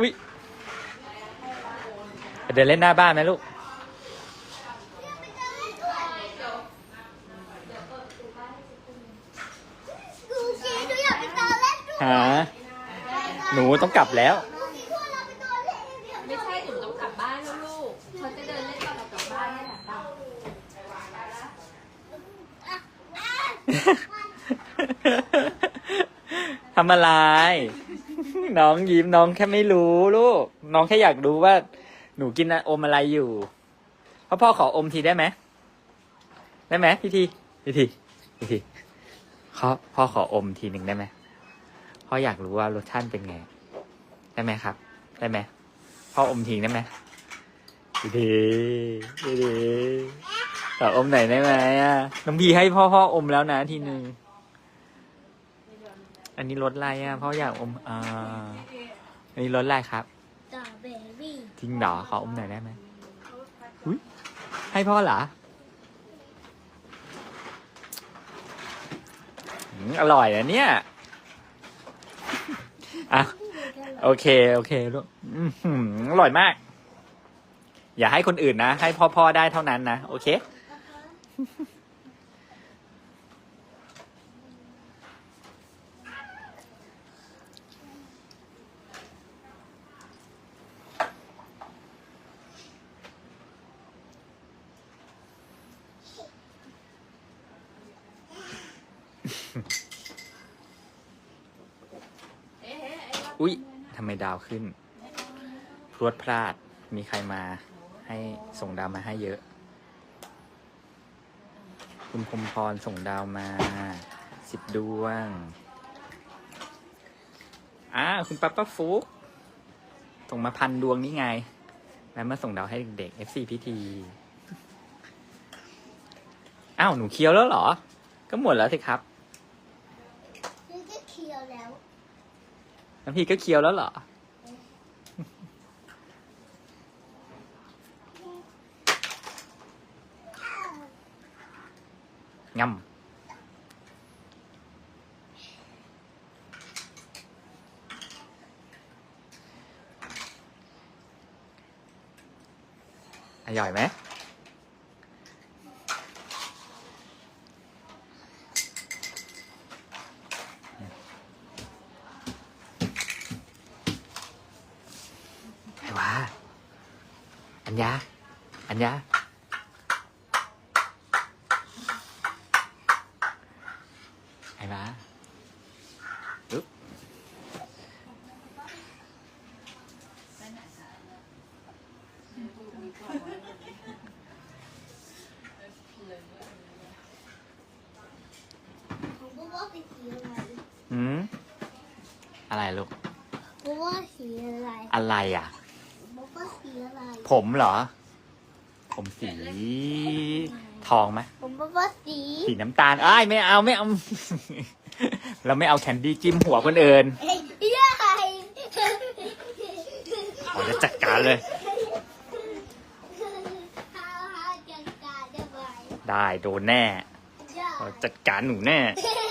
อุ้ยเดินเล่นหน้าบ้านไหมลูกดูสิหนูอยากไปตอนเล่นด้วยหา หนูต้องกลับแล้วดูสิพวกเราไปตอนเล่นกันเนี่ยไม่ใช่หนูต้องกลับบ้านแล้วลูกเขาจะเดินเล่นตอนเรากลับบ้านนี่แหละเปล่าทำอะไร น้องยิ้มน้องแค่ไม่รู้ลูก น้องแค่อยากรู้ว่า หนูกินอมอะไรอยู่พ่อพ่อขออมทีได้ไหมได้ไหมพี่ทีพี่ทีพี่ทีเขาพ่อขออมทีหนึ่งได้ไหมพ่ออยากรู้ว่ารสชาติเป็นไง ได้ไหมครับ ได้ไหมพ่ออมทีได้ไหมพี่ทีพี่ทีขออมไหนได้ไหมอะน้องพีให้พ่อพ่ออมแล้วนะทีหนึ่ง อันนี้รสอะไรอะพ่ออยากอมอ่าอันนี้รสอะไรครับตาเบบี้จริงเหรอขออมหน่อยได้ไหมอุ้ยให้พ่อเหรออืมอร่อยนะเนี่ยอะโอเค โอเคลูกอื้อหืออร่อยมาก อย่าให้คนอื่นนะ ให้พ่อพ่อได้เท่านั้นนะ โอเค อุ๊ยทำไมดาวขึ้น พรวดพลาด มีใครมาให้ส่งดาวมาให้เยอะ คุณพมพรส่งดาวมาสิบดวง อ่า คุณปั๊ปป้าฟุก ส่งมาพันดวงนี่ไง แล้วมาส่งดาวให้เด็กๆ FC พิธีอ้าว หนูเคี้ยวแล้วเหรอ ก็หมดแล้วสิครับ นี่ก็เคียวแล้ว น้ำพีก็เคี้ยวแล้วเหรอ งำอร่อยไหม อัญญา อัญญา ไอ้วาอึ๊บผมก็ว่าเป็นสีอะไรหืมอะไรลูกผมว่าสีอะไร อะไรอะ ผมว่าสีอะไร ผมเหรอ ผมสี ทองไหมผมว่าสี สีน้ำตาลอ้ายไม่เอาไม่เอา เราไม่เอาแคนดี้จิ้มหัวคนอื่นเฮ้ยยายเราจะจัดการเลยเอาหาจัดการได้ไหมได้โดนแน่ยาเราจัดการหนูแน่เฮ้